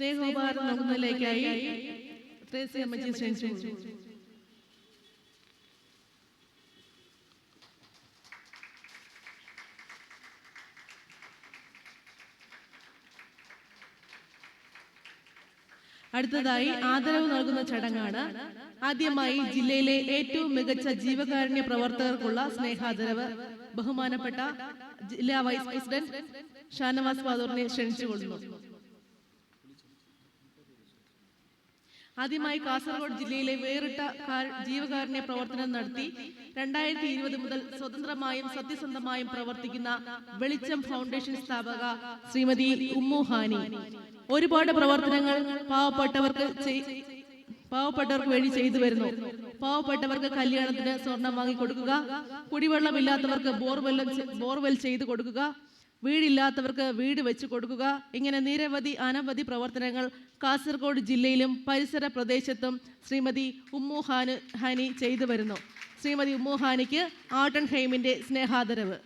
സ്നേഹോപഹാരം നൽകുന്നതിലേക്കായി ത്രേസ്യ അമ്മച്ചി ക്ഷണിച്ചു അടുത്തതായി ആദരവ് നൽകുന്ന ചടങ്ങാണ് ആദ്യമായി ജില്ലയിലെ ഏറ്റവും മികച്ച ജീവകാരുണ്യ പ്രവർത്തകർക്കുള്ള സ്നേഹാദരവ് ബഹുമാനപ്പെട്ട ജില്ലാ വൈസ് പ്രസിഡന്റ് ഷാനവാസ് ബാദൂറിനെ ക്ഷണിച്ചുകൊള്ളുന്നു ആദ്യമായി കാസർഗോഡ് ജില്ലയിലെ വേറിട്ട ജീവകാരുണ്യ പ്രവർത്തനം നടത്തി രണ്ടായിരത്തി ഇരുപത് മുതൽ സ്വതന്ത്രമായും സത്യസന്ധമായും പ്രവർത്തിക്കുന്ന വെളിച്ചം ഫൗണ്ടേഷൻ സ്ഥാപക ശ്രീമതി ഉമ്മുഹാനി. ഒരുപാട് പ്രവർത്തനങ്ങൾ പാവപ്പെട്ടവർക്ക് പാവപ്പെട്ടവർക്ക് വേണ്ടി ചെയ്തു വരുന്നു. പാവപ്പെട്ടവർക്ക് കല്യാണത്തിന് സ്വർണം വാങ്ങി കൊടുക്കുക കുടിവെള്ളമില്ലാത്തവർക്ക് ബോർവെല്ലം ബോർവെൽ ചെയ്തു കൊടുക്കുക. വീടില്ലാത്തവർക്ക് വീട് വെച്ചു കൊടുക്കുക. ഇങ്ങനെ നിരവധി അനവധി പ്രവർത്തനങ്ങൾ കാസർഗോഡ് ജില്ലയിലും പരിസര പ്രദേശത്തും ശ്രീമതി ഉമ്മു ഹാന് ഹാനി ചെയ്തു വരുന്നു ശ്രീമതി ഉമ്മു ഹാനിക്ക് ആട്ടൺ ഹെയിമിന്റെ സ്നേഹാദരവ്.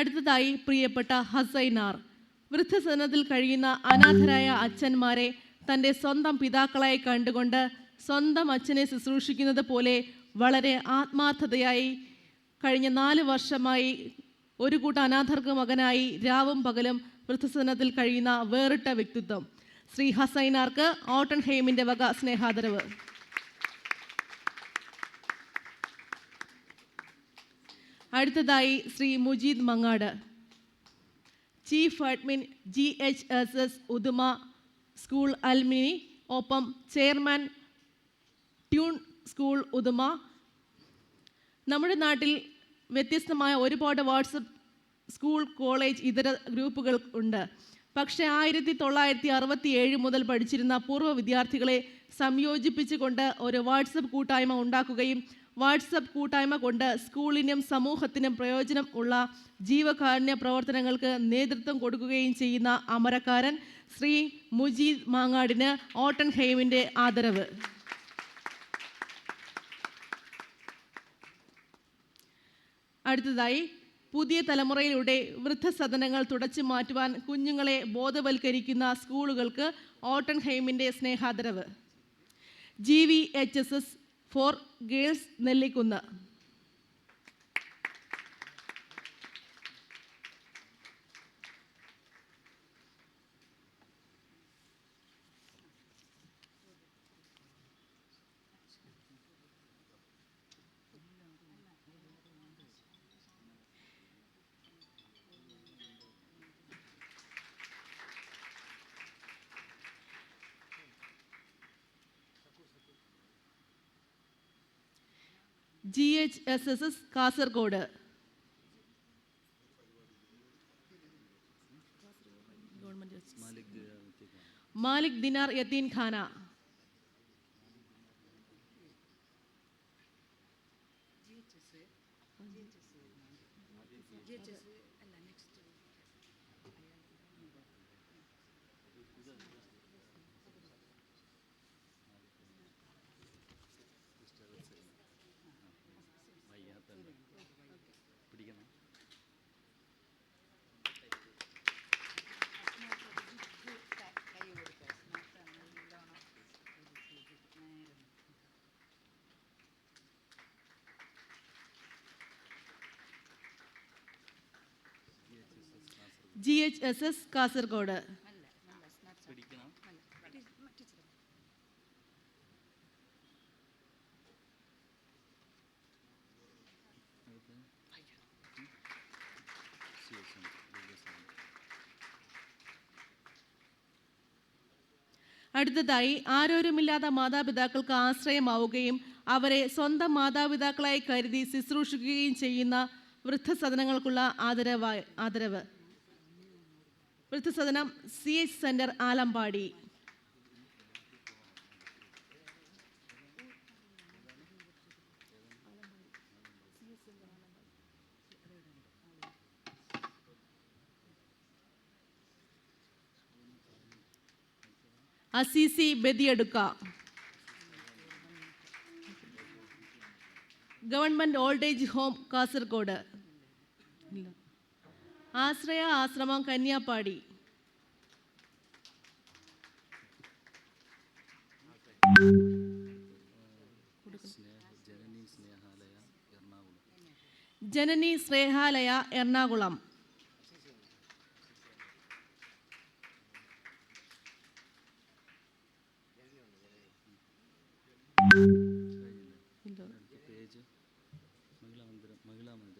അടുത്തതായി പ്രിയപ്പെട്ട ഹസൈനാർ. വൃദ്ധസദനത്തിൽ കഴിയുന്ന അനാഥരായ അച്ഛന്മാരെ തന്റെ സ്വന്തം പിതാക്കളായി കണ്ടുകൊണ്ട് സ്വന്തം അച്ഛനെ ശുശ്രൂഷിക്കുന്നത് പോലെ വളരെ ആത്മാർത്ഥതയായി കഴിഞ്ഞ നാല് വർഷമായി ഒരു കൂട്ടം അനാഥർക്ക് മകനായി രാവും പകലും വൃദ്ധസദനത്തിൽ കഴിയുന്ന വേറിട്ട വ്യക്തിത്വം. ശ്രീ ഹസൈനാർക്ക് ഓട്ടൺ ഹെയിമിന്റെ വക സ്നേഹാദരവ്. അടുത്തതായി Shri Mujeed Mangad chief admin G H S S Uduma school alumni ഒപ്പം ചെയർമാൻ ട്യൂൺ സ്കൂൾ ഉദുമ. നമ്മുടെ നാട്ടിൽ വ്യത്യസ്തമായ ഒരുപാട് വാട്സപ്പ് സ്കൂൾ കോളേജ് ഇതര ഗ്രൂപ്പുകൾ ഉണ്ട്. പക്ഷേ ആയിരത്തി തൊള്ളായിരത്തി അറുപത്തി ഏഴ് മുതൽ പഠിച്ചിരുന്ന പൂർവ വിദ്യാർത്ഥികളെ സംയോജിപ്പിച്ചുകൊണ്ട് ഒരു വാട്സപ്പ് കൂട്ടായ്മ ഉണ്ടാക്കുകയും വാട്സപ്പ് കൂട്ടായ്മ കൊണ്ട് സ്കൂളിനും സമൂഹത്തിനും പ്രയോജനം ഉള്ള ജീവകാരുണ്യ പ്രവർത്തനങ്ങൾക്ക് നേതൃത്വം കൊടുക്കുകയും ചെയ്യുന്ന അമരക്കാരൻ ശ്രീ മുജീദ് മാങ്ങാടിന് ഓട്ടൺ ഹെയിമിന്റെ ആദരവ്. അടുത്തതായി പുതിയ തലമുറയിലൂടെ വൃദ്ധസദനങ്ങൾ തുടച്ചു മാറ്റുവാൻ കുഞ്ഞുങ്ങളെ ബോധവൽക്കരിക്കുന്ന സ്കൂളുകൾക്ക് ഓട്ടൺ ഹെയിമിന്റെ സ്നേഹാദരവ്. G V H S S for girls Nellikkunnu. G H S S S Kasaragod. Malik Dinar Yatheem Khana. G H S S Kasaragod. അടുത്തതായി ആരോരുമില്ലാത്ത മാതാപിതാക്കൾക്ക് ആശ്രയമാവുകയും അവരെ സ്വന്തം മാതാപിതാക്കളായി കരുതി ശുശ്രൂഷിക്കുകയും ചെയ്യുന്ന വൃദ്ധസദനങ്ങൾക്കുള്ള ആദരവായി ആദരവ്. വൃദ്ധസദനം C H centre Alampady. Assisi Badiyadka government old age home Kasaragod. ഇല്ല ആശ്രയ ആശ്രമം കന്യാപ്പാടി. ജനനി സ്നേഹാലയ എറണാകുളം. മഹിളാ മന്ദിരം മഹിളാ മന്ദിരം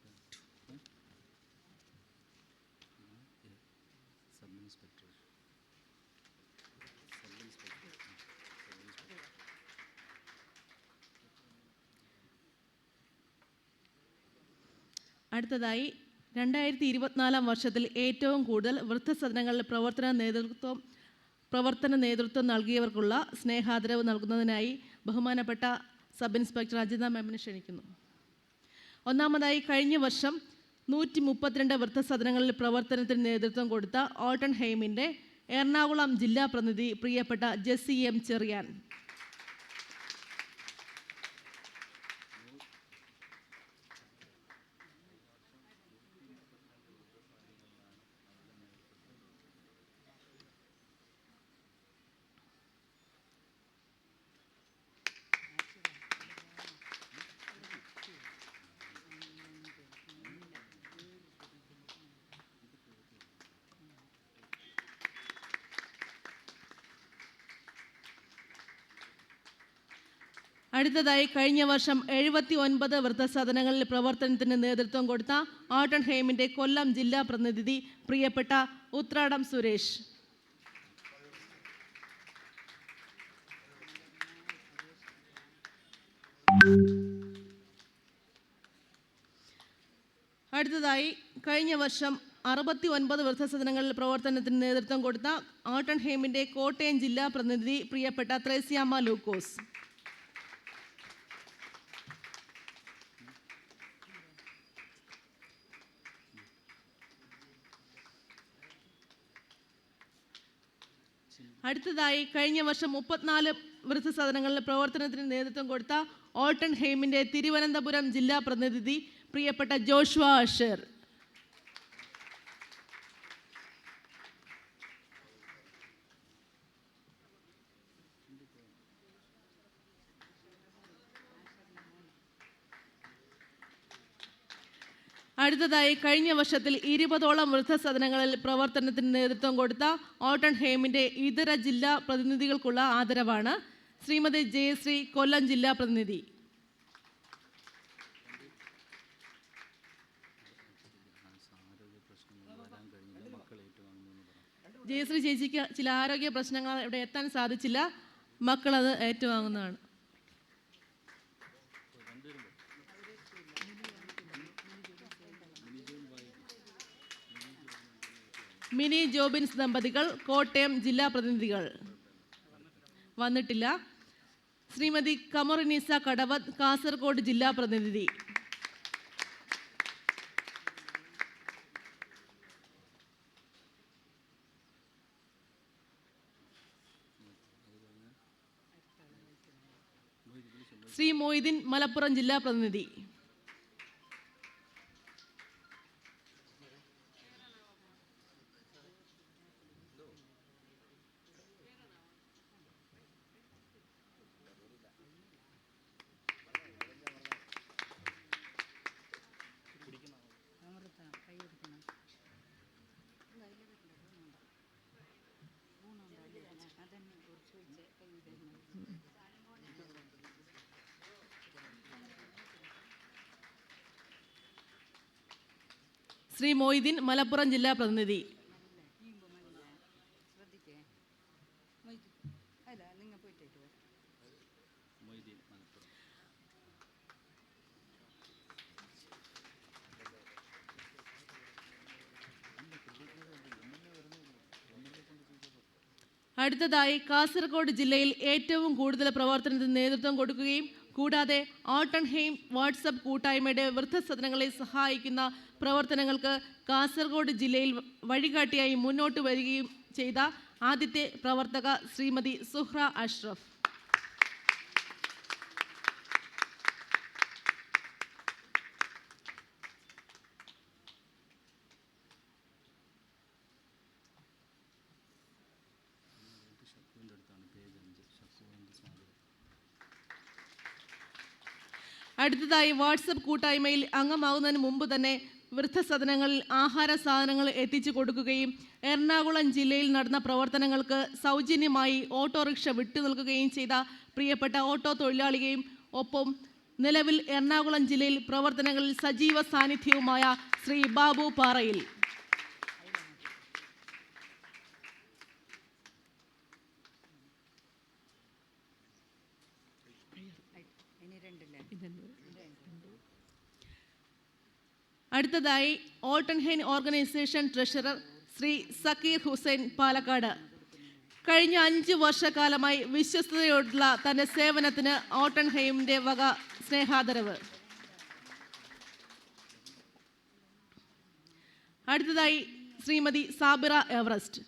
ഇൻസ്പെക്ടർ. അടുത്തതായി രണ്ടായിരത്തി ഇരുപത്തിനാലാം വർഷത്തിൽ ഏറ്റവും കൂടുതൽ വൃദ്ധസദനങ്ങളിൽ പ്രവർത്തന നേതൃത്വം പ്രവർത്തന നേതൃത്വം നൽകിയവർക്കുള്ള സ്നേഹാദരവ് നൽകുന്നതിനായി ബഹുമാനപ്പെട്ട സബ് ഇൻസ്പെക്ടർ അജിത മാമിനെ ക്ഷണിക്കുന്നു. ഒന്നാമതായി കഴിഞ്ഞ വർഷം നൂറ്റി മുപ്പത്തിരണ്ട് വൃദ്ധസദനങ്ങളിൽ പ്രവർത്തനത്തിന് നേതൃത്വം കൊടുത്ത ഓൾട്ടൺ ഹെയ്മിന്റെ എറണാകുളം ജില്ലാ പ്രതിനിധി പ്രിയപ്പെട്ട ജെസ്സി എം ചെറിയാൻ. അടുത്തതായി കഴിഞ്ഞ വർഷം എഴുപത്തി ഒൻപത് വൃദ്ധസദനങ്ങളിൽ പ്രവർത്തനത്തിന് നേതൃത്വം കൊടുത്ത ഓട്ടൺ ഹെയിമിന്റെ കൊല്ലം ജില്ലാ പ്രതിനിധി പ്രിയപ്പെട്ട ഉത്രാടം സുരേഷ്. അടുത്തതായി കഴിഞ്ഞ വർഷം അറുപത്തി ഒൻപത് വൃദ്ധസദനങ്ങളിൽ പ്രവർത്തനത്തിന് നേതൃത്വം കൊടുത്ത ഓട്ടൺ ഹെയിമിന്റെ കോട്ടയം ജില്ലാ പ്രതിനിധി പ്രിയപ്പെട്ട ത്രേസ്യാമ്മ ലൂക്കോസ്. അടുത്തതായി കഴിഞ്ഞ വർഷം മുപ്പത്തിനാല് വൃദ്ധസദനങ്ങളിലെ പ്രവർത്തനത്തിന് നേതൃത്വം കൊടുത്ത ഓൾട്ടൺ ഹെയിമിന്റെ തിരുവനന്തപുരം ജില്ലാ പ്രതിനിധി പ്രിയപ്പെട്ട ജോഷുവ അഷർ. അടുത്തതായി കഴിഞ്ഞ വർഷത്തിൽ ഇരുപതോളം വൃദ്ധസദനങ്ങളിൽ പ്രവർത്തനത്തിന് നേതൃത്വം കൊടുത്ത ഓട്ടൺ ഹെയിമിന്റെ ഇതര ജില്ലാ പ്രതിനിധികൾക്കുള്ള ആദരവാണ് ശ്രീമതി ജയശ്രീ കൊല്ലം ജില്ലാ പ്രതിനിധി. ജയശ്രീ ചേച്ചിക്ക് ചില ആരോഗ്യ പ്രശ്നങ്ങൾ ഇവിടെ എത്താൻ സാധിച്ചില്ല. മക്കളത് ഏറ്റുവാങ്ങുന്നതാണ്. മിനി ജോബിൻസ് ദമ്പതികൾ കോട്ടയം ജില്ലാ പ്രതിനിധികൾ. വന്നിട്ടില്ല. ശ്രീമതി കമറിനീസ കടവത് കാസർഗോഡ് ജില്ലാ പ്രതിനിധി. ശ്രീ മൊയ്തീൻ മലപ്പുറം ജില്ലാ പ്രതിനിധി. ശ്രീ മൊയ്തീൻ മലപ്പുറം ജില്ലാ പ്രതിനിധി. അടുത്തതായി കാസർഗോഡ് ജില്ലയിൽ ഏറ്റവും കൂടുതൽ പ്രവർത്തനത്തിന് നേതൃത്വം കൊടുക്കുകയും കൂടാതെ ഓട്ടൺഹെയിം വാട്സപ്പ് കൂട്ടായ്മയുടെ വൃദ്ധസദനങ്ങളെ സഹായിക്കുന്ന പ്രവർത്തനങ്ങൾക്ക് കാസർഗോഡ് ജില്ലയിൽ വഴികാട്ടിയായി മുന്നോട്ട് വരികയും ചെയ്ത ആദ്യത്തെ പ്രവർത്തക ശ്രീമതി സുഹ്ര അഷ്റഫ്. അടുത്തതായി വാട്സപ്പ് കൂട്ടായ്മയിൽ അംഗമാകുന്നതിന് മുമ്പ് തന്നെ വൃദ്ധസദനങ്ങളിൽ ആഹാര സാധനങ്ങൾ എത്തിച്ചു കൊടുക്കുകയും എറണാകുളം ജില്ലയിൽ നടന്ന പ്രവർത്തനങ്ങൾക്ക് സൗജന്യമായി ഓട്ടോറിക്ഷ വിട്ടു നൽകുകയും ചെയ്ത പ്രിയപ്പെട്ട ഓട്ടോ തൊഴിലാളിയെയും ഒപ്പം നിലവിൽ എറണാകുളം ജില്ലയിൽ പ്രവർത്തനങ്ങളിൽ സജീവ സാന്നിധ്യവുമായ ശ്രീ ബാബു പാറയിൽ അടുത്തതായി ഓൾട്ടൻഹൈൻ ഓർഗനൈസേഷൻ ട്രഷറർ ശ്രീ സക്കീർ ഹുസൈൻ പാലക്കാട്. കഴിഞ്ഞ അഞ്ച് വർഷക്കാലമായി വിശ്വസ്തയോടുള്ള തന്റെ സേവനത്തിന് ഓട്ടൻഹൈമിന്റെ വക സ്നേഹാദരവ്. അടുത്തതായി ശ്രീമതി സാബിറ എവറസ്റ്റ്.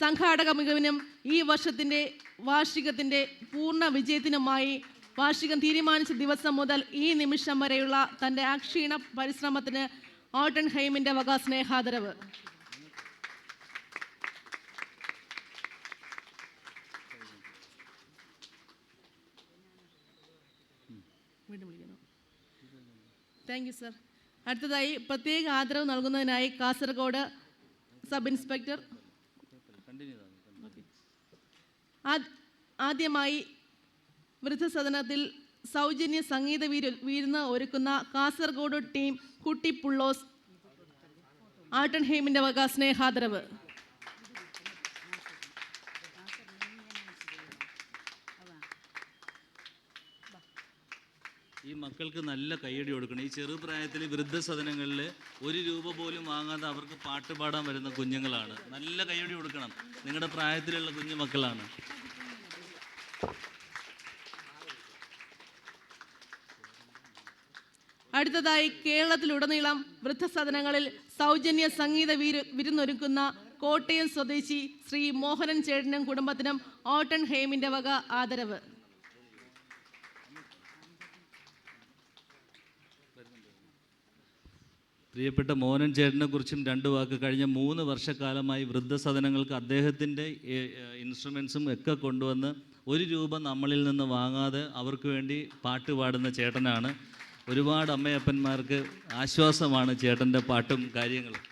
സംഘാടക മികവിനും ഈ വർഷത്തിന്റെ വാർഷികത്തിന്റെ പൂർണ വിജയത്തിനുമായി വാർഷികം തീരുമാനിച്ച ദിവസം മുതൽ ഈ നിമിഷം വരെയുള്ള തന്റെ അക്ഷീണ പരിശ്രമത്തിന് ഓട്ടൺ ഹൈമിന്റെ വക സ്നേഹാദരവ് വീണ്ടും വിളിക്കുന്നു. താങ്ക് യു സർ അടുത്തതായി പ്രത്യേക ആദരവ് നൽകുന്നതിനായി കാസർഗോഡ് സബ് ഇൻസ്പെക്ടർ. ആദ്യമായി വൃദ്ധസദനത്തിൽ സൗജന്യ സംഗീത വീര വിരുന്ന് ഒരുക്കുന്ന കാസർഗോഡ് ടീം കുട്ടിപ്പുള്ളോസ് ആട്ടൻഹെയിമിന്റെ വക സ്നേഹാദരവ്. ഈ മക്കൾക്ക് നല്ല കൈയടി കൊടുക്കണം. ഈ ചെറുപ്രായത്തിൽ വൃദ്ധസദനങ്ങളിൽ ഒരു രൂപ പോലും വാങ്ങാതെ അവർക്ക് പാട്ട് പാടാൻ വരുന്ന കുഞ്ഞുങ്ങളാണ്. നല്ല കൈയടി കൊടുക്കണം. നിങ്ങളുടെ പ്രായത്തിലുള്ള കുഞ്ഞു മക്കളാണ്. അടുത്തതായി കേരളത്തിലുടനീളം വൃദ്ധസദനങ്ങളിൽ സൗജന്യ സംഗീത വീര വിരുന്നൊരുക്കുന്ന കോട്ടയം സ്വദേശി ശ്രീ മോഹനൻ ചേട്ടനും കുടുംബത്തിനും ഓട്ടൺ ഹേമിന്റെ വക ആദരവ്. പ്രിയപ്പെട്ട മോഹനൻ ചേട്ടനെ കുറിച്ചും രണ്ട് വാക്ക്. കഴിഞ്ഞ മൂന്ന് വർഷക്കാലമായി വൃദ്ധസദനങ്ങൾക്ക് അദ്ദേഹത്തിന്റെ ഇൻസ്ട്രുമെൻസും ഒക്കെ കൊണ്ടുവന്ന് ഒരു രൂപ നമ്മളിൽ നിന്ന് വാങ്ങാതെ അവർക്ക് വേണ്ടി പാട്ട് പാടുന്ന ചേട്ടനാണ്. ഒരുപാട് അമ്മയപ്പന്മാർക്ക് ആശ്വാസമാണ് ചേട്ടന്റെ പാട്ടും കാര്യങ്ങളും.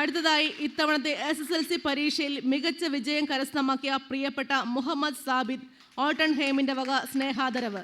അടുത്തതായി ഇത്തവണത്തെ എസ് എസ് എൽ സി പരീക്ഷയിൽ മികച്ച വിജയം കരസ്ഥമാക്കിയ പ്രിയപ്പെട്ട മുഹമ്മദ് സാബിദ് ഓട്ടൺ ഹേമിന്റെ വക സ്നേഹാദരവ്.